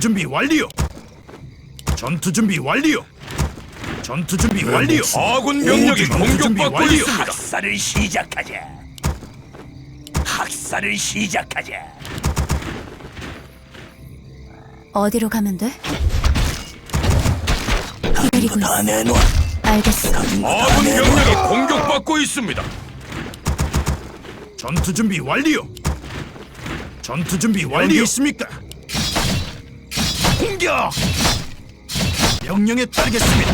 준비 완료. 전투 준비 완료. 전투 준비 완료. 아군 병력이 전투 준비 공격받고 완료. 있습니다. 학살을 시작하자. 학살을 시작하자. 어디로 가면 돼? 기다리고 있어. 다 내놔. 알겠어. 아군 병력이 공격받고 있습니다. 전투 준비 완료. 전투 준비 완료. 있습니까? 공격. 명령에 따르겠습니다.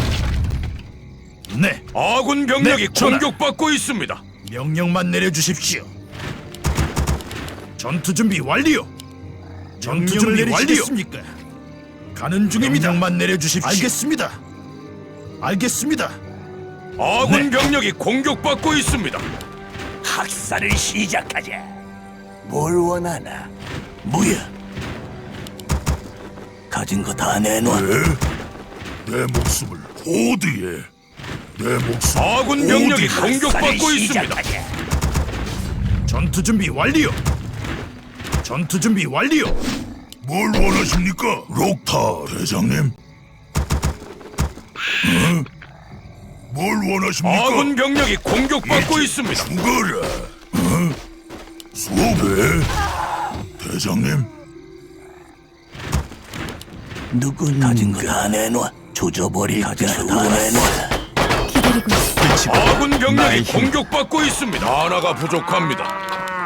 네, 아군 병력이 네, 전하. 공격받고 있습니다. 명령만 내려주십시오. 전투 준비 완료. 전투 준비 완료습니까? 가는 중입니다. 명령만 내려주십시오. 알겠습니다. 알겠습니다. 아군 네. 병력이 공격받고 있습니다. 학살을 시작하자. 뭘 원하나? 뭐야? 가진 거 다 내놔. 내 목숨을 호드에 내 목숨 아군 병력이 공격받고 있습니다. 전투 준비 완료. 전투 준비 완료. 뭘 원하십니까? 록타 대장님 어? 뭘 원하십니까? 아군 병력이 공격받고 있습니다. 죽어라 어? 수업에 대장님 누군 가진 거 다 내놔. 조져버릴까? 다 내놔. 기다리고 있어. 아군 병력이 공격받고 있습니다. 만화가 부족합니다.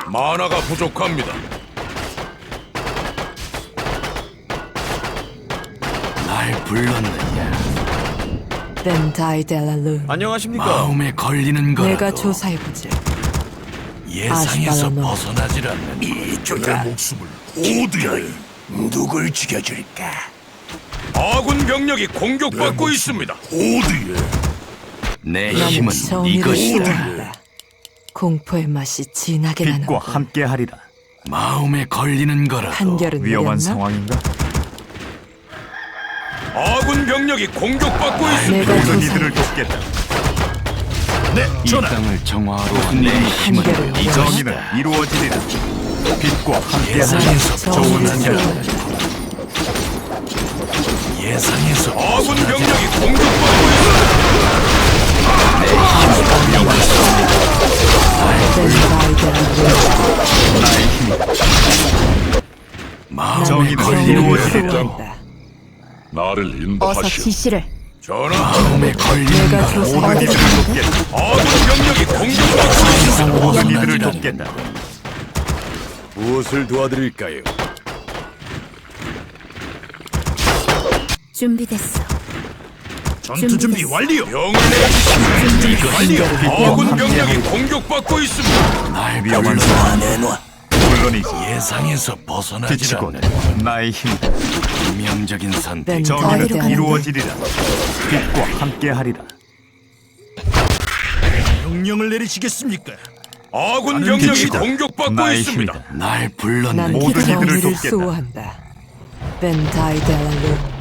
만화가 부족합니다. 날 불렀느냐? 벤타이 델라룬 안녕하십니까? 마음에 걸리는 거라도 내가 조사해보지 예상에서. 벗어나질 않는 이내 조다. 목숨을 호드에 누굴 죽여줄까? 아군 병력이 공격받고 있습니다. 호드에 내 나는 힘은 이것이다. 싫어한다 공포의 맛이 진하게 나는 빛과 함께하리라. 마음에 걸리는 거라도 판결은 위험한 내렸나? 상황인가? 아군 병력이 공격받고 있습니다. 내가 모든 이들을 돕겠다. 네, 이 전하. 땅을 정화하러 내 힘은 이것이다. 정의는 이루어지리라. 빛과 함께하리라. 좋은 한결. 한다 예상에서 아군 병력이 공격받고 델라룬 나의 힘이 마음에 정의는 걸리는. 수호한다 나를 어서 인도하시오 지시를. 전하, 마음에 내가 조사해보지 이들을 돕겠다. 아군 병력이 공격받고 있습니다. 모든 이들을 돕겠다. 무엇을 도와드릴까요? 준비됐어. 전투 준비 완료. 명을 내리십시오. 완료. 아군 병력이 공격받고 있습니다. 날 위험한 상황. 내놔. 물론이지. 예상에서 빛이고 않는 나의 힘이다. 운명적인 선택. 벤- 정의는 가는데? 이루어지리라. 빛과 함께하리라. 명령을 내리시겠습니까? 아군 병력이 빛이다. 공격받고 나의 있습니다. 힘이다. 날난 불렀느냐? 모든 이들을 돕겠다. 수호한다 벤타이 델라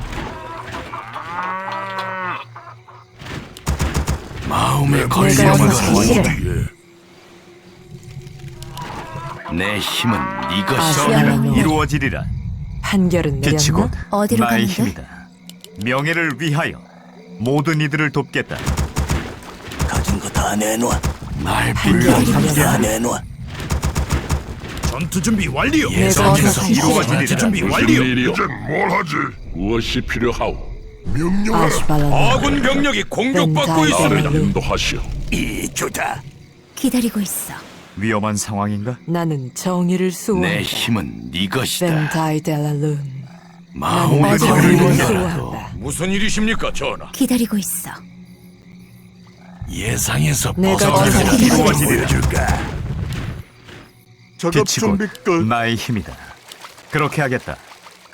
내가 거라도 지시를 호드에 내 힘은. 정의는 이루어지리라. 판결은 내렸나? 어디로 나의 가는데? 힘이다. 명예를 위하여 모든 이들을 돕겠다. 가진 거 다 내놔. 날 판결은 불렀느냐? 다 내렸나? 내놔. 전투 준비 완료. 예상에서 어서 지시를. 전투 준비 완료. 이제 뭘 하지? 무엇이 필요하오? 명령하라 아군 병력이 공격받고 있습니다. 인도하시오 이 조다. 기다리고 있어. 위험한 상황인가? 나는 정의를 내 수호한다 힘은 이것이다. 벤타이 델라룬 마음에 나는 정의를 거라도 수호한다 무슨 일이십니까, 전하? 기다리고 있어. 예상에서 내가 않는 지시를. 걸 보여줄까? 빛이 곧 나의 힘이다. 그렇게 하겠다.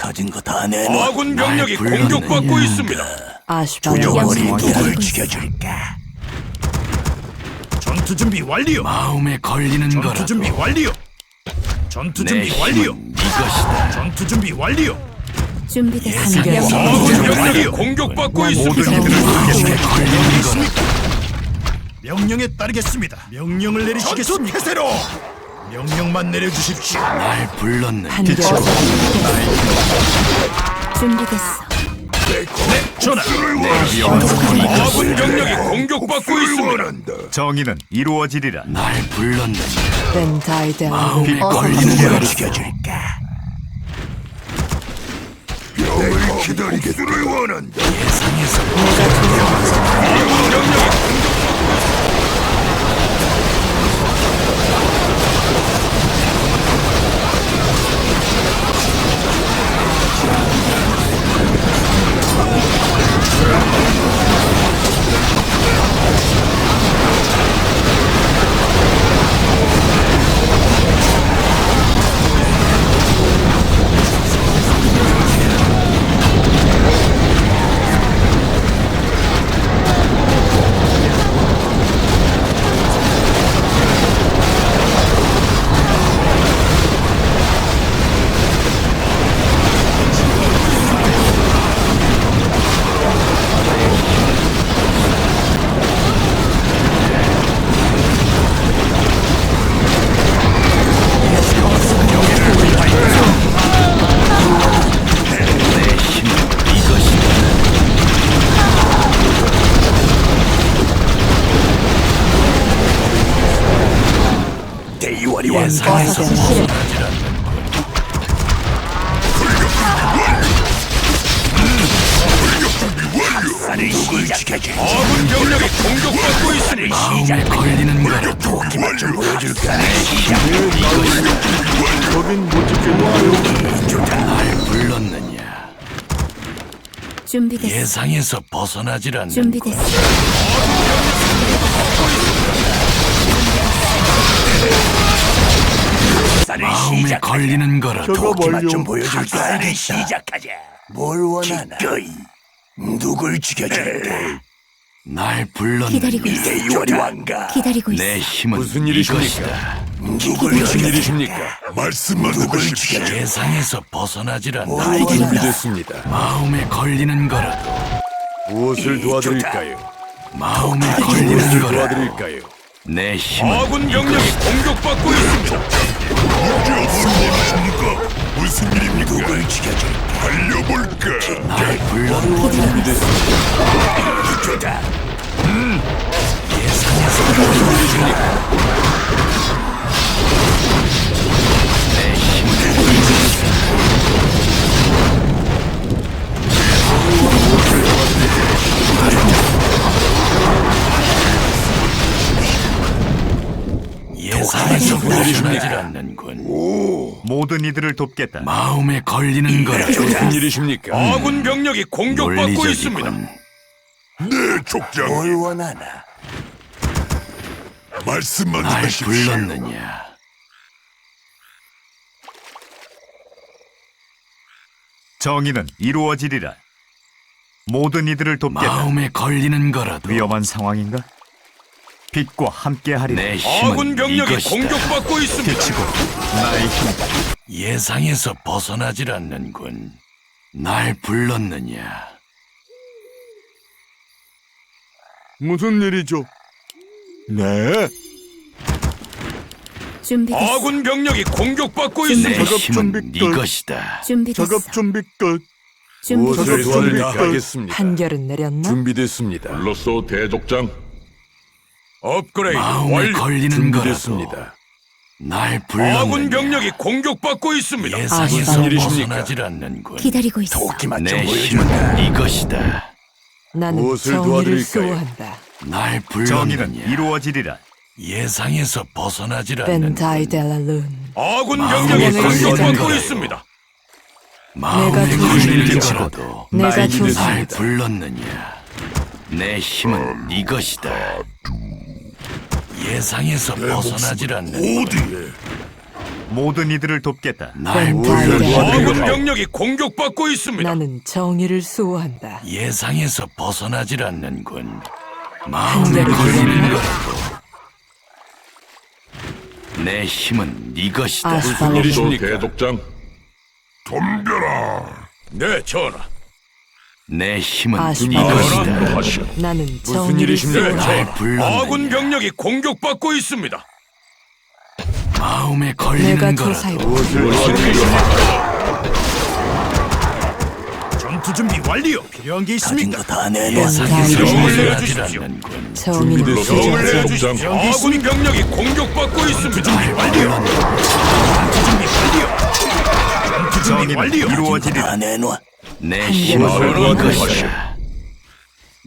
가진 거 다 내놔. 아군 병력이 날 공격받고 불렀느냐? 있습니다. 우리 상황이다. 누굴. 죽여줄까? 전투 준비 완료. 마음에 걸리는 전투 거라도 준비 완료. 전투 내 준비 완료. 힘은 이것이다. 전투 준비 완료. 판결은 아군? 병력이 공격받고 난 있습니다. 모든 이들을 돕겠다. 걸리는 거라도 명령에 따르겠습니다. 명령을 내리시겠습니까? 태세로. 명령만 내려주십시오. 날 내렸나? 준비됐어. 전하. 아군 병력이 공격받고 있습니다. 정의는 이루어지리라. 날 불렀느냐 벤타이델라 빛 어서 걸리는 가자. 대로 죽여줄까 병을 기다리겠다. 원한다. 예상에서 대의 원이 예상에서 사를 시작하지 아군 병력이 공격받고 있습니다. 마음에 걸리는 거라 도끼만 좀 보여줄까 거긴 뭐지? 좋다 날 불렀느냐 준비됐어. 예상에서 벗어나질 않는 준비됐어. 사를 마음에 걸리는 거라 도끼만 좀 보여줄까 사를 시작하자 뭘 원하나 기꺼이 누굴 죽여줄까 날 불렀느냐 기다리고 있어. 대의원이 왕가 기다리고 있어. 내 힘은 무슨 일이십니까? 누굴 무슨 일이십니까? 말씀만 누굴 하십시오. 죽여 예상에서 벗어나질 있어. 준비됐습니다. 마음에 걸리는 거라도 무엇을 도와드릴까요? 마음에 걸리는 무엇을 거라 도와드릴까요? 내 힘은 아군 병력이 공격받고 있습니다. 무엇입니까? 무슨 일입니까? 누굴 죽여줄까 달려볼까? 날 불렀느냐 기다리고 있어. 주다 예상에서 벗어나질 않는 내 힘은 예상에서 벗어나질 않는군 모든 이들을 돕겠다. 마음에 걸리는 거라 무슨 일이십니까? 아군 병력이 공격받고 있습니다. 네, 족장. 뭘 원하나 말씀만 날 하십시오. 불렀느냐 정의는 이루어지리라. 모든 이들을 돕겠다. 마음에 걸리는 거라도 위험한 상황인가? 빛과 함께하리라. 내 힘은 아군 병력이 이것이다. 공격받고 있습니다. 빛이고 나의 힘. 예상에서 벗어나질 않는군. 날 불렀느냐? 무슨 일이죠? 네. 준비됐어. 아군 병력이 공격받고 내 있습니다. 작업 힘은 준비 끝. 이것이다. 준비됐어. 작업 준비 끝. 준비됐어. 작업 준비 끝. 하겠습니다. 한결은 내렸나? 준비됐습니다. 불렀어, 대족장. 업그레이드 마음에 완료. 걸리는 거라도 준비됐습니다. 날 불렀느냐? 아군 병력이 공격받고 있습니다. 예상에서 무슨 일이십니까? 벗어나질 않는군. 기다리고 있어. 도끼만 내 힘은 이것이다. 나는 무엇을 정의를 도와드릴까요? 수호한다. 날 정의는 불렀느냐? 이루어지리라. 예상에서 벗어나질 않는군. 벤타이델라 룬. 아군 마음에 병력이 걸리는 공격받고. 있습니다. 마음에 내가 걸리는 조사했다. 거라도 내가 날 조사했다. 불렀느냐? 내 힘은 이것이다. 예상에서 벗어나질 않는 모든 이들을 돕겠다. 날 룬. 아군 병력이 공격받고 있습니다. 나는 정의를 수호한다. 예상에서 벗어나질 않는군. 마음에 한결은 걸리는? 거라도 내 힘은 이것이다. 아스팔로 일이십니까? 대족장. 덤벼라. 네, 전하. 내 힘은 이것이다. 하시오. 나는 무슨 정의를 일이십니까? 아군 병력이 공격받고 있습니다. 마음에 걸리는 내가. 무엇을 도와드릴까요? 전투 준비 완료. 필요한 게 있습니까? 다 내려주십시오. 필요한 게 아군? 병력이 공격받고 있습니다. 완료. 전투 준비 완료. 전투 준비 완료. 이루어지리라. 다 내놔. 내한 힘을 개로 이것이다.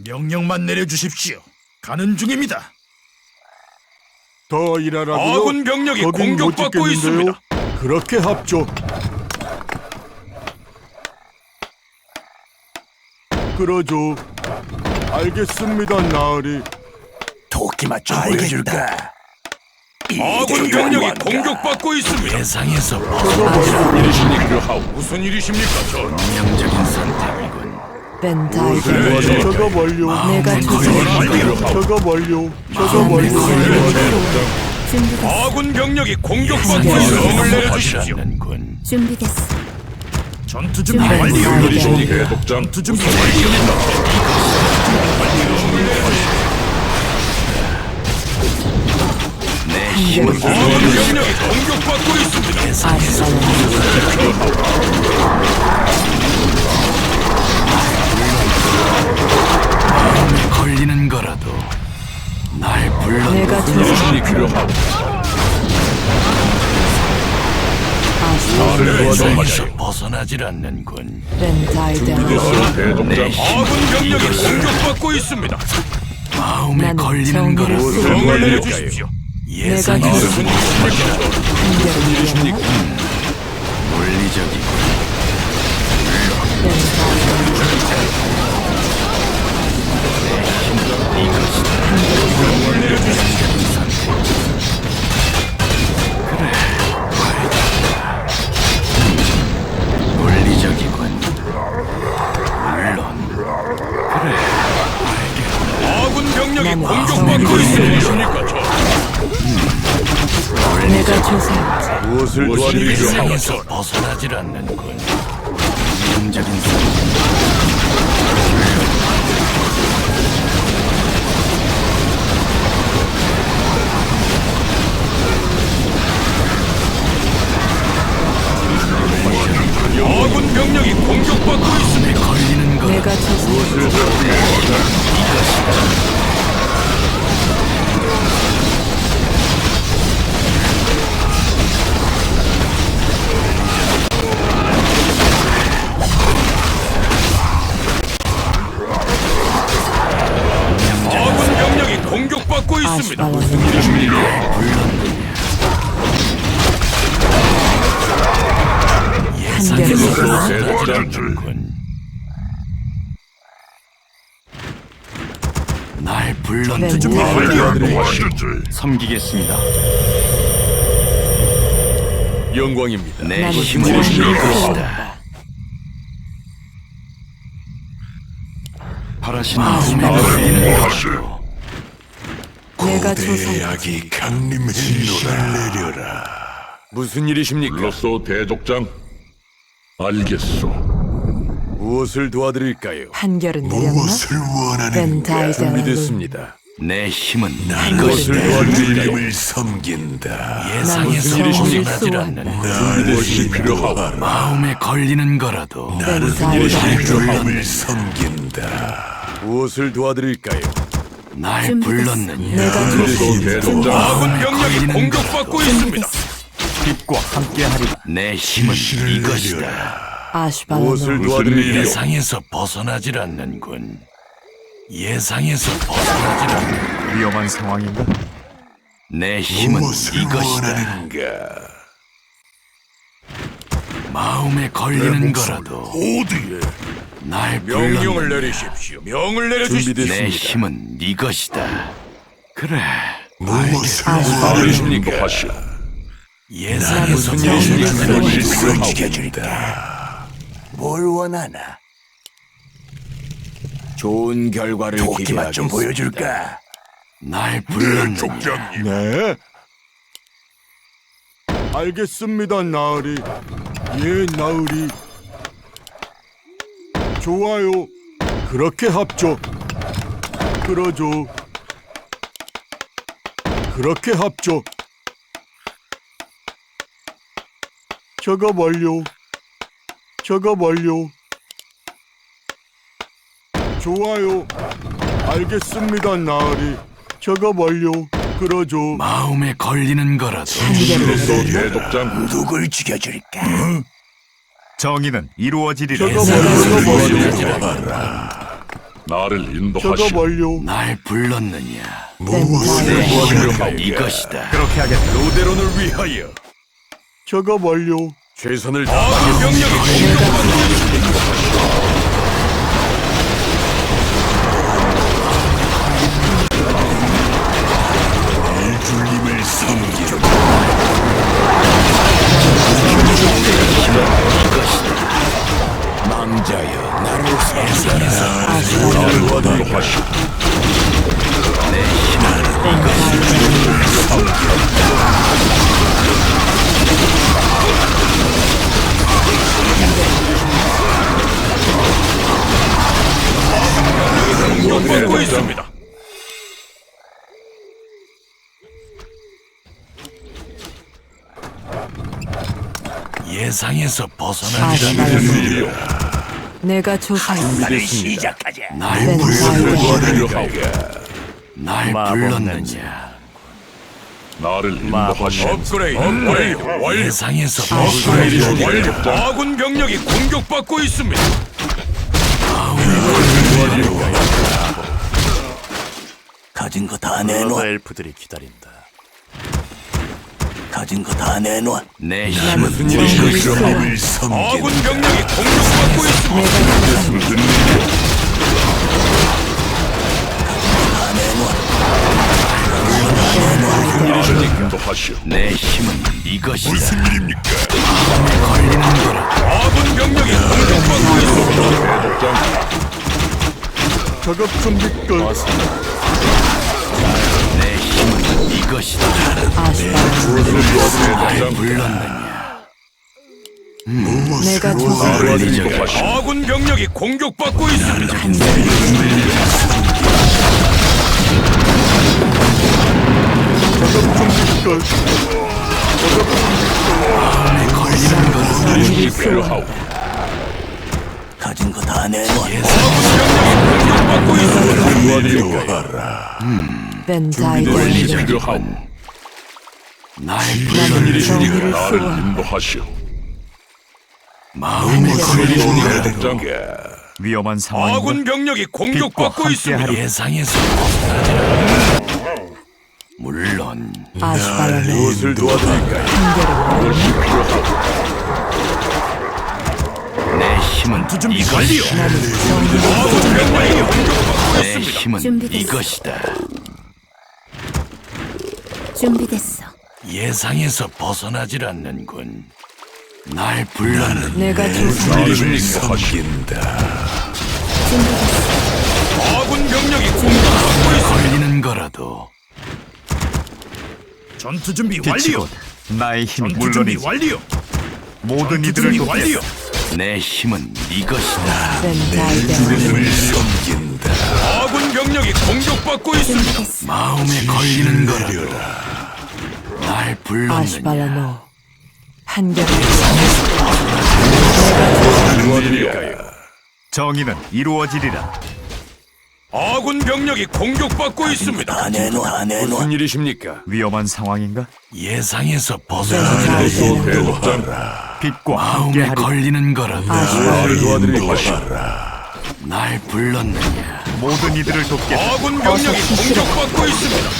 명령만 내려주십시오. 가는 중입니다. 더 일하라고요? 아군 병력이 거긴 못 공격받고 짓겠는데요? 있습니다. 그렇게 합죠. 그러죠. 알겠습니다, 나으리. 도끼 맛좀 보여줄까? 아군 병력이 공격받고 있습니다. 예상에서 일이십니까? 필요하오. 무슨 일이십니까, 전? 명적인 선택이군. 벤다이드 작업 완료. 내가 조사해 작업 완료. 작업 완료. 준비됐어. 아군 병력이 공격받고 있습니다. 명을 내려주십시오. 않는군. 준비됐어. 전투 준비 준비 완료. 완료. 대독장 전투 준비 완료. 내 힘을 아군 병력이 공격받고 있습니다. 아살람 걸리는 거라도 날 불러. 내가. 아살람 예상에서 벗어나질 않는군. 힘, 아군 병력이 공격받고 있습니다. 마음에 나는 걸리는 거라도 쓰고 명을 내려주십시오. 무슨 일이십니까? 한결을 위하여 물리적이고 벤다이드 물리적이군. 물론 아군 병력이 나는 공격받고 정의를 있습니까, 전? 내가 조사해 무엇을 도와드릴까요? 예상에서 벗어나질 않는군. 선택. 아군 병력이 공격받고 있습니다. 걸리는 거 내가 조사해 아군 않는군. 날 불렀는 벤다이드 섬기겠습니다. 영광입니다. 내 나는 힘을 이것이다. 바라시는 마음에 걸리는 거라도 내가 조사해 무슨 일이십니까? 불렀소 대독장 알겠소 무엇을 도와드릴까요? 한결은 내렸나? 벤다이드 준비됐습니다. 내 힘은 무엇을 이것이다. 도와드릴까요? 예상에서 나는 벗어나질 않는 무엇이 필요하오 마음에 걸리는 거라도 벤 다이드 무엇을 도와드릴까요? 날. 불렀느냐 내가 대독장 아군 병력이 공격받고 있습니다. 빛과 함께하리라. 내 힘은 이것이다 무엇을 도와드릴까요? 예상에서 벗어나질 않는군 예상에서 벗어나질 않는 위험한 상황인가? 내 힘은 이것이다 마음에 걸리는 거라도 어디에 날 명령을 불렀느냐 내리십시오. 명을 내려주십시오. 내 힘은 이것이다 그래 알겠습니까 하시오 예상에서 무슨 일이십니까? 벗어나질 않는 죽여줄까? 뭘 원하나 좋은 결과를 도끼만 좀 보여줄까 날 불렀느냐 족장님 네. 알겠습니다, 나으리. 예, 나으리. 좋아요. 그렇게 합죠. 그러죠. 그렇게 합죠. 작업 완료. 작업 완료. 좋아요. 알겠습니다, 나으리. 작업 완료. 그러죠. 마음에 걸리는 거라도 대독장 누굴 죽여줄까? 정의는 이루어지리라. 작업 완료. 작업 완료. 나를 작업 인도하시오. 완료. 날 불렀느냐? 힘은 이것이다. 그렇게 하겠다. 로데론을 위하여 작업 완료. 최선을 다하는 병력이 공격받고 예상에서 벗어나지 아시바라노. 내가 조사했다. 날 시작하자. 날 벤자이다. 날 불렀느냐? 나를 인도하시오. 업그레이드 업그레이드 완료. 예상에서 업그레이드 벗어나지 완료. 아군 병력이 공격받고 있습니다. 가진 거 다 내놔. 엘프들이 기다린다. 가진 거 다 내놔. 내 힘은? 주님을 섬기라. 아군 병력이 공격받고 있습니다. 인도하시오. 내 힘은 이것이다. 무슨 일입니까? 걸리는 거라. 아군 병력이 공격받고 있습니다. 대독장 작업 준비 끝. 아시바라노. 날 불렀느냐? 내가 인도하시오. 아군 병력이 공격받고 있습니다. 일이 필요하오. 가진 거 다 내놔. 공격받고 있습니다. 일이 필요하오. 날 나는 정의를 나를. 인도하시오. 걸리는 거라. 대독장 위험한 상황인가? 아군 병력이 공격받고 있습니다. 함께하리. 예상에서 벗어나지 물론 아시바라노. 무엇을 도와드릴까요? 내 힘은. 나는 정의를 아군 병력이 공격받고 내 있습니다. 힘은 준비됐어. 이것이다. 준비됐어. 예상에서 벗어나질 않는군. 날 불렀는 내가. 나를 인도하신다. 아군 병력이 공격받고 있습니다. 걸리는 거라도 전투 준비 빛이 완료. 곧 나의 전투 준비 물론이지. 완료. 모든 전투 이들을 준비. 완료. 내 힘은 이것이다. 벤자이다. 섬긴다. 아군 병력이 공격받고 있습니다. 마음에 걸리는 거라도 날 불렀느냐? 아시바라노. 한결 도와드릴까요? 정의는 이루어지리라. 아군 병력이 공격받고 있습니다. 다 내놔, 다 내놔. 무슨 일이십니까? 위험한 상황인가? 예상에서 벗어나지 벤자이다. 대 빛과 마음에 함께하리. 걸리는 거라도 나를 도와드릴까요? 날 불렀느냐? 모든 이들을 돕겠다. 아군 병력이 공격받고 있습니다.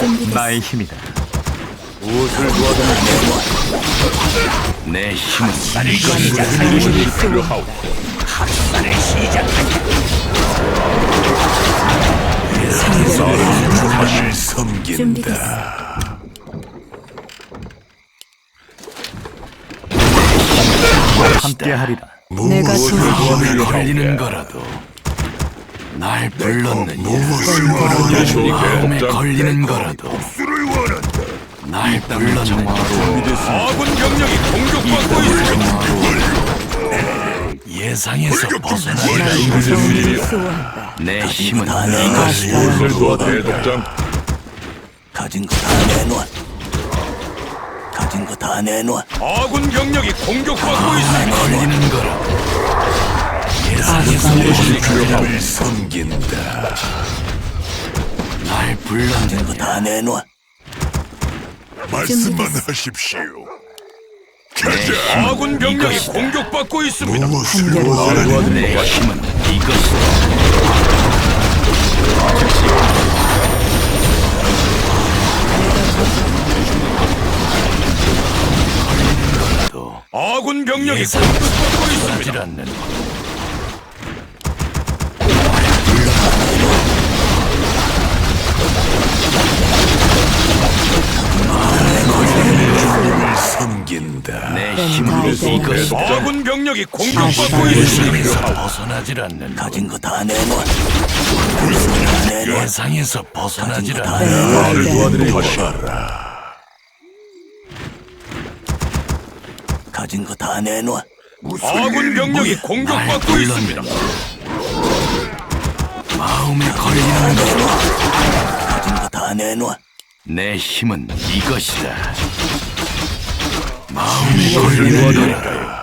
곧 나의 힘이다. 내 힘은 정의를 수호한다. 나를 섬긴다. 준비됐어. 함께하리라. 내가. 마음에 걸리는 거라도 날 불렀느냐? 마음에 걸리는 거라도 날 불렀느냐? 아군 병력이 공격받고 있습니다. 예상에서 정의를 수호한다. 내 힘은. 무엇을 도와드릴까요? 대독장 가진 거다 내놔. 가진 거다 내놔. 아군 병력이 공격받고 있습니다. 걸리는 거라도 예상에서 무엇이 섬긴다. 날 불러낸 거다 내놔. 말씀만 하십시오. 가자. 아군 병력이 공격받고 있습니다. 무엇을 원하는 내 힘은 이것이다. 또 병력이 공격받고 있습니다. 벗어나질 않는 섬긴다. 내 힘은 이것이다. 아군 병력이 공격받고 있습니다. 벗어나질 않는 가진 거 다 내놔. 예상에서 벗어나질 않는 나를 도와드릴 것이다. 가진 거 다 내놔. 아군 병력이 공격받고 있습니다. 마음에 걸리는 거 가진 거 다 내놔. 내 힘은 이것이다. 마음에 걸리는 거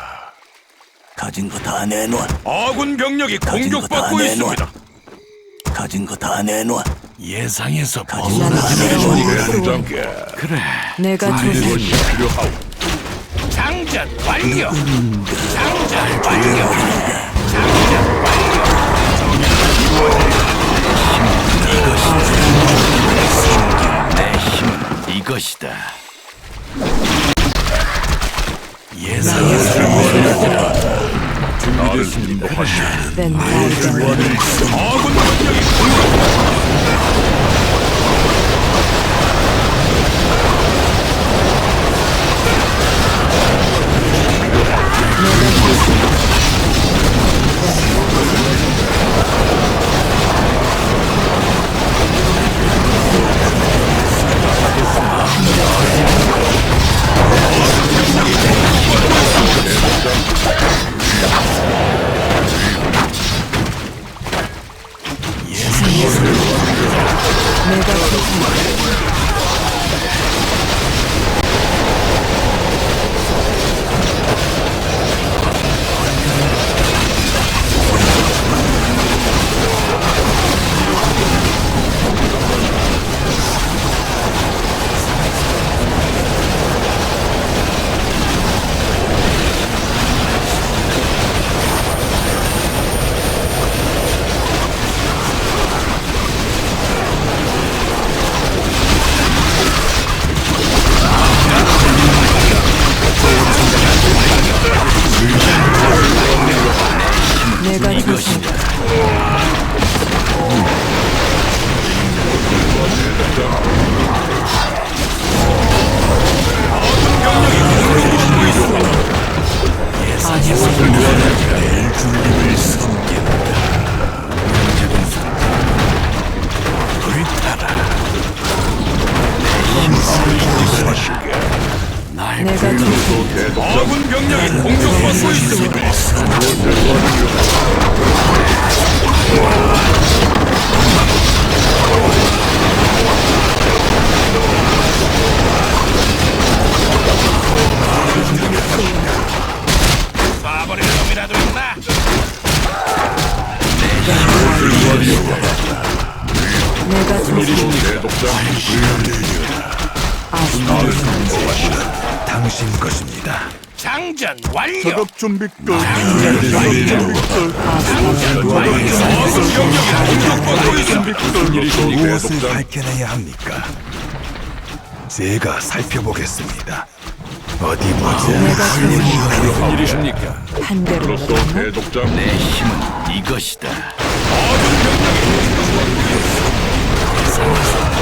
가진 거 다 내놔. 아군 병력이 공격받고 내놔. 있습니다. 가진 거 다 내놔. 예상에서 않는 대독장 그래. 내가 조사 필요하오? 장전 완료. 장전 완료. 내 힘은 이것이다. 아군 병력이 공격. 내 당신 것입니다. 장전 완료. 작업 준비 끝. 병력이. 무엇을 밝혀내야 합니까? 제가 살펴보겠습니다. 어디 보자. 무슨 일이십니까? 한 대로 로소 대독장 내 힘은 이것이다. 내가 조사 이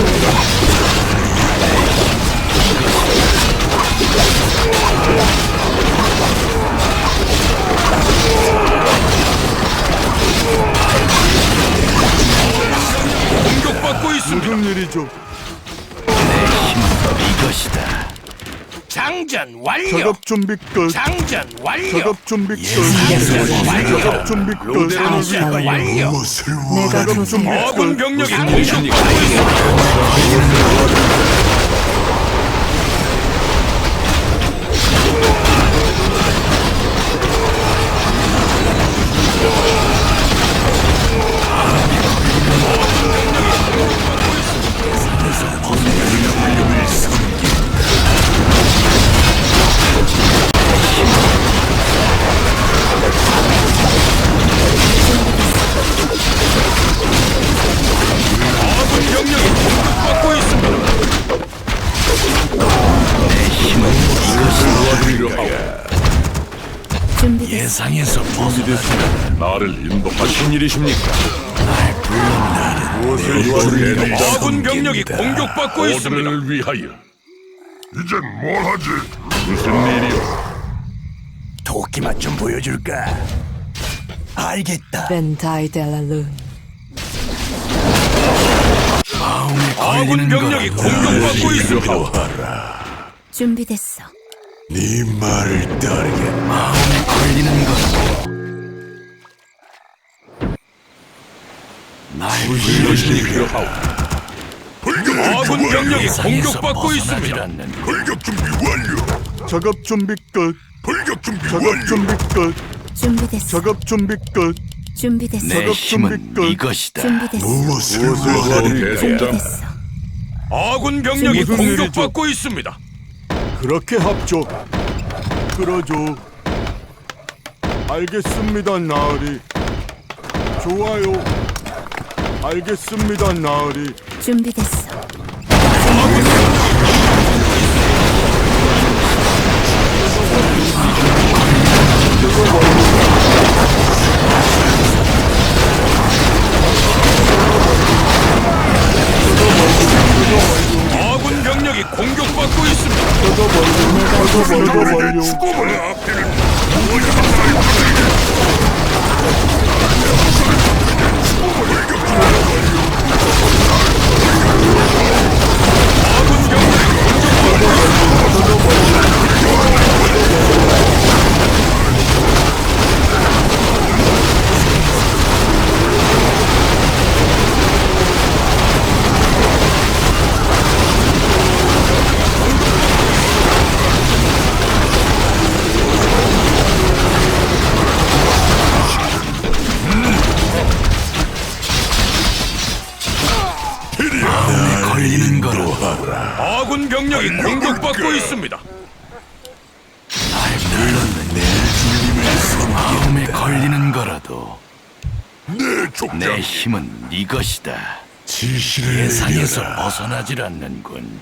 완료. 작업 준비 끝. 장전 완료. 작업 준비 끝. 완료. 작업 준비 끝. 장전 완료. 내가 조선 아군 병력이. 있습니다. 나 나를 인도하신 일이십니까? 무엇을 도와드리겠다. 아군 병력이 공격받고 있습니다. 오늘을 위하여. 이젠 뭘 하지? 무슨 일이오? 도끼만 좀 보여줄까? 알겠다. 벤다이델라룬 아군 병력이 공격받고 있습니다. 준비됐어. 네 말을 따르게 마음에 걸리는 무엇이 필요하오? 아군 병력이 공격받고 있습니다. 돌격 준비 완료. 작업 준비 끝. 돌격 준비 작업 준비 끝. 준비됐어. 작업 준비 끝. 준비됐어. 작업 준비 끝. 이것이다. 준비됐어. 무엇을. 준비됐어. 아군 병력이 무슨 일이죠? 공격받고 있습니다. 그렇게 합조. 끌어줘. 알겠습니다, 나으리. 좋아요. 알겠습니다, 나으리. 준비됐어. 아군 병력이 공격받고 있습니다. 완료. 죽음을 앞에는 아군 예상에서 벗어나질 않는군.